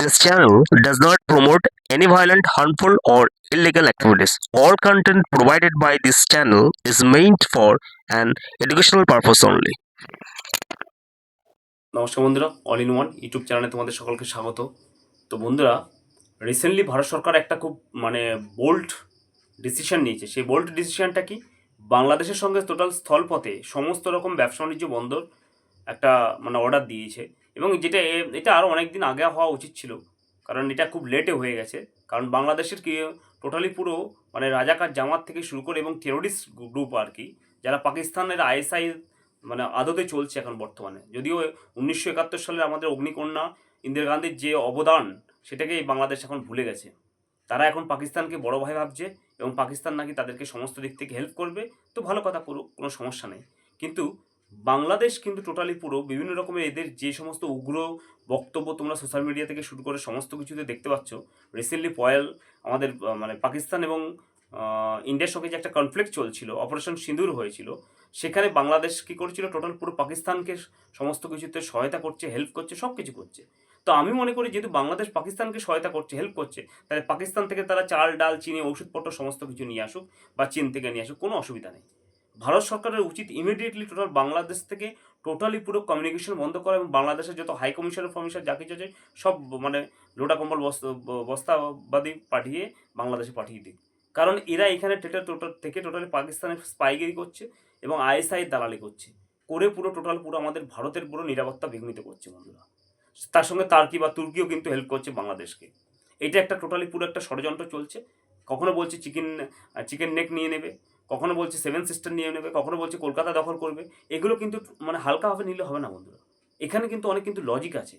This channel does not promote any violent, harmful, or illegal activities. All content provided by this channel is meant for an educational purpose only. নমস্কার বন্ধুরা all in one YouTube চ্যানেলে তোমাদের সকলকে স্বাগত তো বন্ধুরা recently Bharat সরকার একটা খুব মানে বোল্ড ডিসিশন নিয়েছে সেই বোল্ড ডিসিশনটা কি বাংলাদেশের সঙ্গে টোটাল স্থলপথে সমস্ত রকম ব্যবসা বাণিজ্য বন্দর একটা মানে অর্ডার দিয়েছে এবং যেটা এটা আরও অনেক দিন আগে হওয়া উচিত ছিল। কারণ এটা খুব লেটে হয়ে গেছে। কারণ বাংলাদেশের কি টোটালি পুরো মানে রাজাকার জামাত থেকে শুরু করে এবং টেরোরিস্ট গ্রুপ আর কি, যারা পাকিস্তানের আইএসআই মানে আদতে চলছে এখন বর্তমানে। যদিও উনিশশো একাত্তর সালে আমাদের অগ্নিকন্যা ইন্দিরা গান্ধীর যে অবদান, সেটাকে বাংলাদেশ এখন ভুলে গেছে। তারা এখন পাকিস্তানকে বড় ভাই ভাবছে এবং পাকিস্তান নাকি তাদেরকে সমস্ত দিক থেকে হেল্প করবে। তো ভালো কথা পুরো কোনো সমস্যা নেই। কিন্তু বাংলাদেশ কিন্তু টোটালি পুরো বিভিন্ন রকমের এদের যে সমস্ত উগ্র বক্তব্য তোমরা সোশ্যাল মিডিয়া থেকে শুরু করে সমস্ত কিছুতে দেখতে পাচ্ছ। রিসেন্টলি পয়েল আমাদের মানে পাকিস্তান এবং ইন্ডিয়ার সঙ্গে যে একটা কনফ্লিক্ট চলছিল অপারেশন সিঁদুর হয়েছিল, সেখানে বাংলাদেশ কী করেছিল? টোটাল পুরো পাকিস্তানকে সমস্ত কিছুতে সহায়তা করছে হেল্প করছে সব কিছু করছে। তো আমি মনে করি যেহেতু বাংলাদেশ পাকিস্তানকে সহায়তা করছে হেল্প করছে, তাহলে পাকিস্তান থেকে তারা চাল, ডাল, চিনি ওষুধপত্র সমস্ত কিছু নিয়ে আসুক বা চীন থেকে নিয়ে আসুক, কোনো অসুবিধা নেই। ভারত সরকারের উচিত ইমিডিয়েটলি টোটাল বাংলাদেশ থেকে টোটালি পুরো কমিউনিকেশন বন্ধ করা এবং বাংলাদেশের যত হাই কমিশনের ফমিশন যা কিছু আছে, সব মানে লোটা কম্বল বস্তাবাদী পাঠিয়ে বাংলাদেশে পাঠিয়ে দিক। কারণ এরা এখানে টেটার টোটাল থেকে টোটালি পাকিস্তানের স্পাইগিরি করছে এবং আইএসআই দালালি করছে। করে পুরো টোটাল পুরো আমাদের ভারতের পুরো নিরাপত্তা বিঘ্নিত করছে বন্ধুরা। তার সঙ্গে তার্কি বা তুর্কিও কিন্তু হেল্প করছে বাংলাদেশকে। এটা একটা টোটালি পুরো একটা ষড়যন্ত্র চলছে। কখনো বলছে চিকেন চিকেন নেক নিয়ে নেবে। কখনো বলছে সেভেন সিস্টার নিয়ে নেবে, কখনো বলছে কলকাতা দখল করবে। এগুলো কিন্তু মানে হালকাভাবে নিলে হবে না বন্ধুরা। এখানে কিন্তু অনেক কিন্তু লজিক আছে।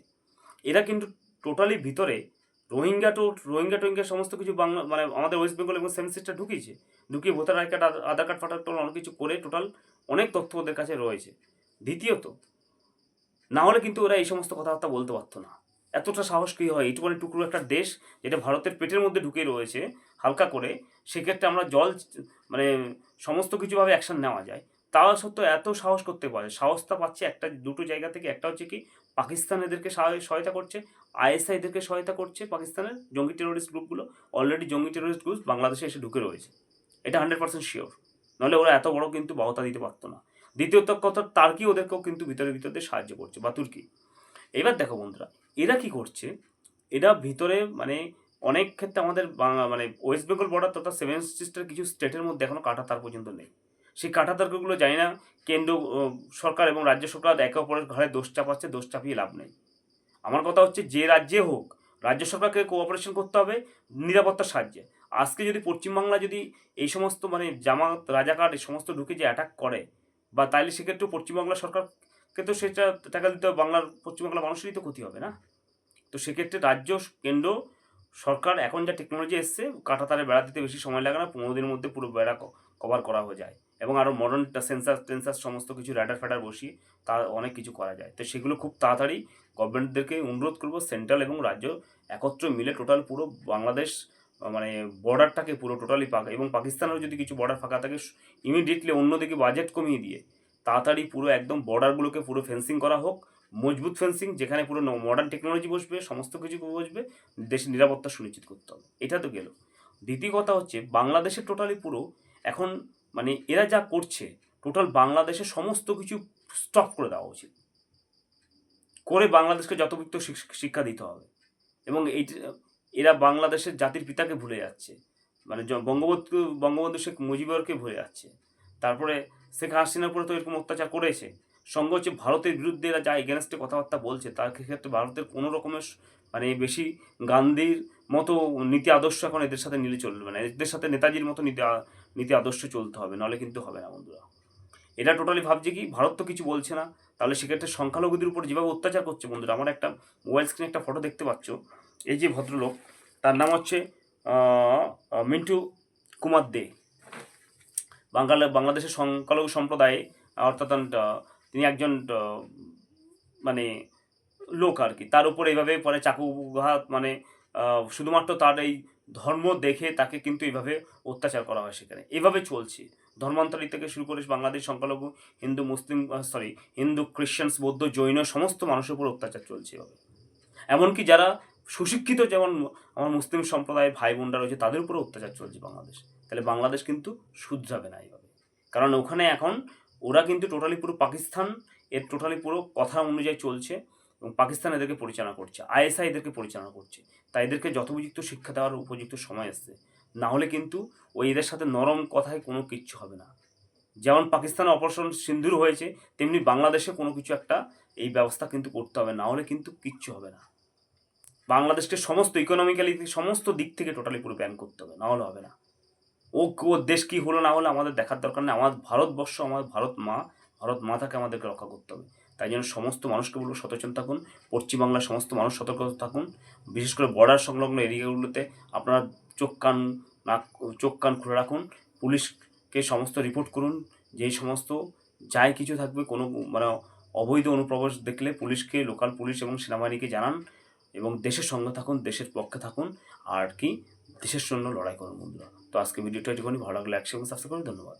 এরা কিন্তু টোটালি ভিতরে রোহিঙ্গা তো রোহিঙ্গা টোহিঙ্গা সমস্ত কিছু বাংলা মানে আমাদের ওয়েস্ট বেঙ্গল এবং সেভেন সিস্টার ঢুকিয়েছে। ঢুকিয়ে ভোটার কার্ড, আধার কার্ড ফাটার কার্ড, অনেক কিছু করে টোটাল অনেক তথ্য ওদের কাছে রয়েছে। দ্বিতীয়ত, না হলে কিন্তু ওরা এই সমস্ত কথাবার্তা বলতে পারতো না। এতটা সাহস কী হয়? এইটুকুনি টুকরো একটা দেশ যেটা ভারতের পেটের মধ্যে ঢুকে রয়েছে হালকা করে, সেক্ষেত্রে আমরা জল মানে সমস্ত কিছুভাবে অ্যাকশন নেওয়া যায়। তা সত্ত্বেও এত সাহস করতে পারে? সাহসটা পাচ্ছে একটা, দুটো জায়গা থেকে একটা হচ্ছে কি, পাকিস্তান এদেরকে সহায়তা করছে, আইএসআই এদেরকে সহায়তা করছে পাকিস্তানের জঙ্গি টেরোরিস্ট গ্রুপগুলো অলরেডি জঙ্গি টেরোরিস্ট গ্রুপ বাংলাদেশে এসে ঢুকে রয়েছে। এটা হান্ড্রেড পার্সেন্ট শিওর নাহলে ওরা এত বড় কিন্তু বাহতা দিতে পারতো না। দ্বিতীয়ত কথা, তার্কি ওদেরকেও কিন্তু ভিতরে ভিতরে সাহায্য করছে। বা তুর্কি এবার দেখো বন্ধুরা এরা কি করছে? এরা ভিতরে মানে অনেক ক্ষেত্রে আমাদের মানে ওয়েস্ট বেঙ্গল বর্ডার তথা সেভেন সিস্টার কিছু স্টেটের মধ্যে এখনও কাটা তার পর্যন্ত নেই। সেই কাটা তারগুলো জানি না, কেন্দ্র সরকার এবং রাজ্য সরকার একে অপরের ঘরে দোষ চাপাচ্ছে, দোষ চাপিয়ে লাভ নেই। আমার কথা হচ্ছে যে রাজ্যে হোক, রাজ্য সরকারকে কোঅপারেশন করতে হবে নিরাপত্তার সাহায্যে। আজকে যদি পশ্চিমবাংলা যদি এই সমস্ত মানে জামাত, রাজাকার এই সমস্ত ঢুকে যে অ্যাটাক করে, বা তাইলে সেক্ষেত্রে পশ্চিমবাংলা সরকারকে তো সেটা টাকা দিতে বাংলার পশ্চিমবাংলা মানুষেরই তো ক্ষতি হবে না। তো সেক্ষেত্রে রাজ্য কেন্দ্র, সরকার এখন যা টেকনোলজি এসছে কাঁটা তারে বেড়া দিতে বেশি সময় লাগে না, পনেরো দিনের মধ্যে পুরো বেড়া কভার করা হয়ে যায়। এবং আরও মডার্ন সেন্সার টেন্সার সমস্ত কিছু র্যাডার ফ্যাডার বসিয়ে তা অনেক কিছু করা যায়। তো সেগুলো খুব তাড়াতাড়ি গভর্নমেন্টদেরকে অনুরোধ করব সেন্ট্রাল এবং রাজ্য একত্র মিলে টোটাল পুরো বাংলাদেশ মানে বর্ডারটাকে পুরো টোটালি ফাঁকা এবং পাকিস্তানেরও যদি কিছু বর্ডার ফাঁকা থাকে ইমিডিয়েটলি অন্যদিকে বাজেট কমিয়ে দিয়ে তাড়াতাড়ি পুরো একদম বর্ডারগুলোকে পুরো ফেন্সিং করা হোক, মজবুত ফেন্সিং যেখানে পুরো মডার্ন টেকনোলজি বসবে, সমস্ত কিছু বসবে, দেশের নিরাপত্তা সুনিশ্চিত করতে হবে। এটা তো গেল। দ্বিতীয় কথা হচ্ছে, বাংলাদেশের টোটালি পুরো এখন মানে এরা যা করছে টোটাল বাংলাদেশের সমস্ত কিছু স্টপ করে দেওয়া উচিত। করে বাংলাদেশকে যথোপযুক্ত শিক- শিক্ষা দিতে হবে। এবং এই এরা বাংলাদেশের জাতির পিতাকে ভুলে যাচ্ছে। মানে বঙ্গবন্ধু বঙ্গবন্ধু শেখ মুজিবরকে ভুলে যাচ্ছে। তারপরে শেখ হাসিনার উপরে তো এরকম অত্যাচার করেছে। সঙ্গে হচ্ছে ভারতের বিরুদ্ধে এরা যা এগেনস্টে কথাবার্তা বলছে, তার ক্ষেত্রে ভারতের কোনো রকমের মানে বেশি গান্ধীর মতো নীতি আদর্শ এখন এদের সাথে নিলে চলবে না। এদের সাথে নেতাজির মতো নীতি নীতি আদর্শ চলতে হবে, নাহলে কিন্তু হবে না বন্ধুরা। এটা টোটালি ভাবছে কি? ভারত তো কিছু বলছে না। তাহলে সেক্ষেত্রে সংখ্যালঘুদের উপর যেভাবে অত্যাচার করছে বন্ধুরা, আমার একটা মোবাইল স্ক্রিনে একটা ফটো দেখতে পাচ্ছ। এই যে ভদ্রলোক, তার নাম হচ্ছে মিন্টু কুমার দে। বাংলা বাংলাদেশের সংখ্যালঘু সম্প্রদায়ে, অর্থাৎ তিনি একজন মানে লোক আর কি তার উপর এইভাবে পরে চাকুঘাত মানে শুধুমাত্র তার এই ধর্ম দেখে তাকে কিন্তু এইভাবে অত্যাচার করা হয় সেখানে। এভাবে চলছে। ধর্মান্তরিত থেকে শুরু করে বাংলাদেশ সংখ্যালঘু, Hindu, Muslim sorry Hindu Christians বৌদ্ধ, জৈন, সমস্ত মানুষের উপর অত্যাচার চলছে এভাবে এমনকি যারা সুশিক্ষিত, যেমন, আমার মুসলিম সম্প্রদায়ের ভাই বোনরা রয়েছে, তাদের উপরে অত্যাচার চলছে বাংলাদেশ। তাহলে বাংলাদেশ কিন্তু শুধরাবে না এইভাবে। কারণ ওখানে এখন ওরা কিন্তু টোটালি পুরো পাকিস্তান, এর টোটালি পুরো কথা অনুযায়ী চলছে এবং পাকিস্তান এদেরকে পরিচালনা করছে, আইএসআই এদেরকে পরিচালনা করছে। তাই এদেরকে যথোপযুক্ত শিক্ষা দেওয়ার উপযুক্ত সময় আসছে। না হলে কিন্তু ওই এদের সাথে নরম কথায় কোনো কিচ্ছু হবে না। যেমন পাকিস্তানে অপারেশন সিন্ধুর হয়েছে, তেমনি বাংলাদেশে কোনো কিছু একটা এই ব্যবস্থা কিন্তু করতে হবে, না হলে কিন্তু কিচ্ছু হবে না। বাংলাদেশকে সমস্ত ইকোনমিক্যালি সমস্ত দিক থেকে টোটালি পুরো ব্যান করতে হবে, না হলে হবে না। ও ও দেশ কী হলো না হলে আমাদের দেখার দরকার নেই। আমার ভারতবর্ষ আমার ভারত মা, ভারত মাতাকে আমাদেরকে রক্ষা করতে হবে। তাই জন্য সমস্ত মানুষকে বলব সচেতন থাকুন, পশ্চিমবাংলার সমস্ত মানুষ সতর্ক থাকুন। বিশেষ করে বর্ডার সংলগ্ন এরিয়াগুলোতে আপনারা চোখ, কান, নাক, চোখ, কান খুলে রাখুন। পুলিশকে সমস্ত রিপোর্ট করুন। যেই সমস্ত যাই কিছু থাকবে, কোনো মানে অবৈধ অনুপ্রবেশ দেখলে পুলিশকে লোকাল পুলিশ এবং সেনাবাহিনীকে জানান এবং দেশের সঙ্গে থাকুন, দেশের পক্ষে থাকুন। আর কি, দেশের জন্য লড়াই করুন বন্ধুরা। তো আজকে ভিডিওটা এটুখানি ভালো লাগলে একসঙ্গে সাবস্ক্রাইব করে ধন্যবাদ।